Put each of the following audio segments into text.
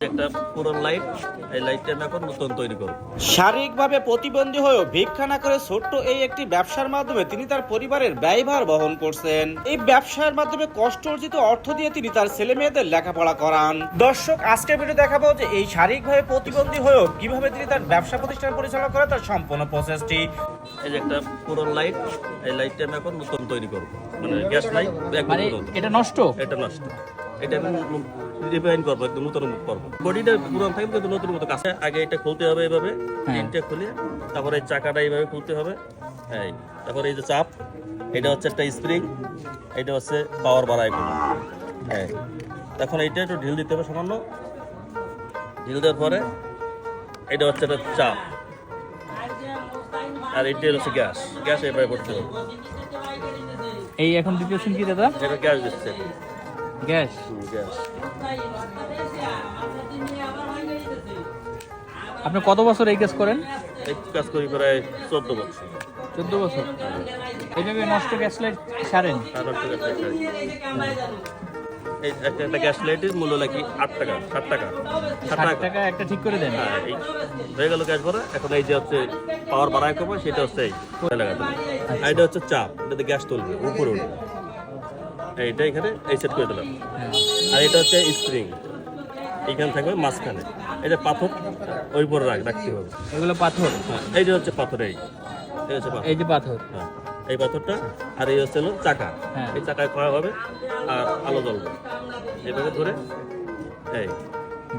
একটা লাইট এই লাইটটা আমি এখন নতুন তৈরি করব। শারীরিকভাবে প্রতিবন্ধী হয়েও ভিক্ষা না করে ছোট্ট এই একটি ব্যবসার মাধ্যমে তিনি তার পরিবারের ব্যয়ভার বহন করছেন। এই ব্যবসার মাধ্যমে কষ্ট অর্জিত অর্থ দিয়ে তিনি তার ছেলে মেয়েদের লেখাপড়া করান। দর্শক আজকের ভিডিও দেখাবো যে এই শারীরিকভাবে প্রতিবন্ধী হয়েও কীভাবে তিনি তার ব্যবসা প্রতিষ্ঠান পরিচালনা করে তার সম্পূর্ণ প্রসেসটি এই যে একটা পুরো লাইট এই লাইটটা আমি এখন নতুন তৈরি করব। মানে গ্যাস লাইট মানে এটা নষ্ট? এটা নষ্ট। এটা আমি রিফাইন করব একদম নতুন করব। বডিটা পুরান থাকবে কিন্তু নতুন মতো কাছে আগে এটা খুলতে হবে এইভাবে হ্যাঁ। খুলে তারপরে এই চাকাটা এইভাবে খুলতে হবে। এই তারপরে এই যে চাপ এটা হচ্ছে একটা স্প্রিং এটা হচ্ছে পাওয়ার বাড়ায় কোনো হ্যাঁ তখন এইটা একটু ঢিল দিতে হবে সামান্য। ঢিল দেওয়ার পরে এটা হচ্ছে একটা চাপ। আর এটা হচ্ছে গ্যাস। গ্যাস এইভাবে করতে হবে। এই এখন দিতেছেন কি দাদা? এটা গ্যাস দিচ্ছে। গ্যাস। গ্যাস আপনি কত বছর এই কাজ করেন? এই কাজ করি প্রায় চোদ্দ বছর। চোদ্দ বছর। এইভাবে নষ্ট গ্যাস লাইট সারেন। এই একটা একটা গ্যাস লাইটের মূল্য নাকি আট টাকা ষাট টাকা। টাকা একটা ঠিক করে দেন। হ্যাঁ এই হয়ে গেল গ্যাস ভরা। এখন এই যে হচ্ছে পাওয়ার বাড়ায় কমে সেটা হচ্ছে এই। লাগাতে এটা হচ্ছে চাপ। এটাতে গ্যাস তুলবে উপরে উঠবে। এইটা এখানে এই সেট করে দিলাম। আর এটা হচ্ছে স্প্রিং। এইখানে থাকবে মাঝখানে। এটা পাথর ওই উপরে রাখ রাখতে হবে। এগুলো পাথর? হ্যাঁ এই যে হচ্ছে পাথর এই। এই এই যে পাথর? হ্যাঁ, এই পাথরটা আর এই হচ্ছে হলো চাকা। হ্যাঁ। এই চাকায় করা হবে আর আলো জ্বলবে। এইভাবে ধরে এই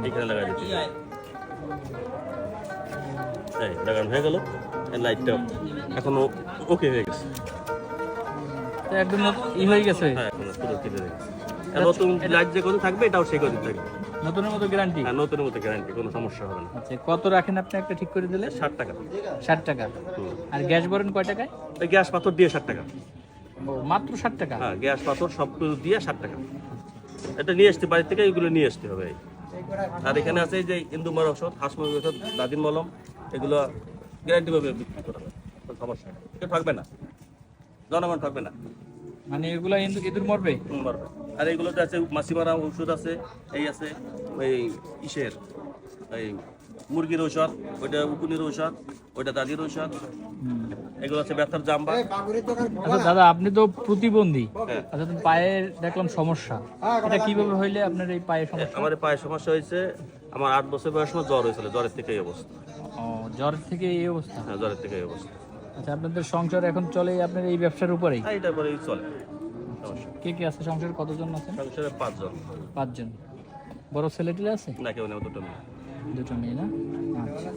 এইখানে লাগাই দিচ্ছি এই লাগানো হয়ে গেল এই লাইটটা এখনও ওকে হয়ে গেছে। তো একদম ই হয়ে গেছে। হ্যাঁ পুরো ক্লিয়ার হয়ে গেছে। নতুন লাইট যে কদিন থাকবে এটাও সেই কদিন থাকবে। নতুনের মতো গ্যারান্টি আর নতুনের মতো গ্যারান্টি কোনো সমস্যা হবে না। আচ্ছা কত রাখেন আপনি একটা ঠিক করে দিলে? ষাট টাকা। ষাট টাকা। আর গ্যাস ভরেন কয় টাকায়? গ্যাস পাথর দিয়ে ষাট টাকা। মাত্র ষাট টাকা? হ্যাঁ গ্যাস পাথর সব কিছু দিয়ে ষাট টাকা। এটা নিয়ে আসতে বাড়ি থেকে এগুলো নিয়ে আসতে হবে। আর এখানে আছে যে ইন্দুমার ওষুধ হাঁস মুরগির ওষুধ দাদিন মলম এগুলো গ্যারান্টি ভাবে বিক্রি করা হবে সমস্যা কেউ থাকবে না। জনগণ থাকবে না। মানে এগুলো ইঁদুর ইঁদুর মরবে। হুম, পারবে। আর এইগুলোতে আছে মাছি মারা ওষুধ আছে এই আছে ওই ইসের এই মুরগির ঔষধ ওইটা উকুনির ঔষধ ওইটা দাদির ঔষধ এগুলো আছে ব্যথার জাম্বা। আচ্ছা দাদা আপনি তো প্রতিবন্ধী। হ্যাঁ। আচ্ছা তো পায়ের দেখলাম সমস্যা। এটা কীভাবে হইলে আপনার এই পায়ের সমস্যা? আমার এই পায়ে সমস্যা হয়েছে আমার আট বছর বয়স জ্বর হয়েছিল জ্বরের থেকে এই অবস্থা। ও জ্বর থেকে এই অবস্থা? হ্যাঁ জ্বরের থেকে এই অবস্থা। আচ্ছা আপনাদের সংসার এখন চলে আপনার এই ব্যবসার উপরেই? হ্যাঁ, এটা পরেই চলে। কে কে আছে সংসারে? কতজন আছে সংসারে পাঁচজন। পাঁচজন। বড় ছেলে টেলে আছে? না কেউ নেই দুটো মেয়ে। দুটো মেয়ে না? আচ্ছা।